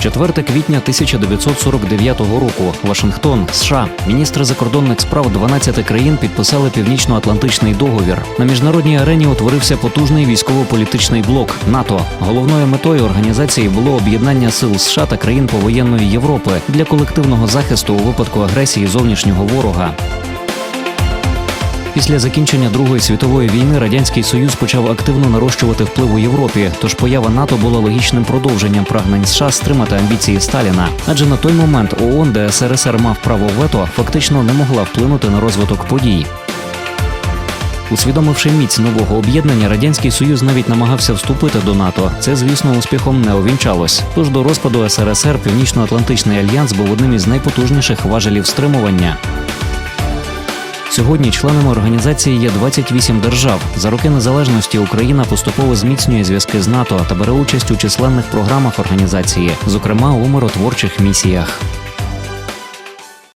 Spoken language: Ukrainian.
4 квітня 1949 року. Вашингтон, США. Міністри закордонних справ 12 країн підписали Північно-Атлантичний договір. На міжнародній арені утворився потужний військово-політичний блок НАТО. Головною метою організації було об'єднання сил США та країн повоєнної Європи для колективного захисту у випадку агресії зовнішнього ворога. Після закінчення Другої світової війни радянський союз почав активно нарощувати вплив у Європі. Тож поява НАТО була логічним продовженням прагнень США стримати амбіції Сталіна. Адже на той момент ООН, де СРСР мав право вето, фактично не могла вплинути на розвиток подій. Усвідомивши міць нового об'єднання, радянський союз навіть намагався вступити до НАТО. Це, звісно, успіхом не увінчалось. Тож до розпаду СРСР Північно-Атлантичний альянс був одним із найпотужніших важелів стримування. Сьогодні членами організації є 28 держав. За роки незалежності Україна поступово зміцнює зв'язки з НАТО та бере участь у численних програмах організації, зокрема у миротворчих місіях.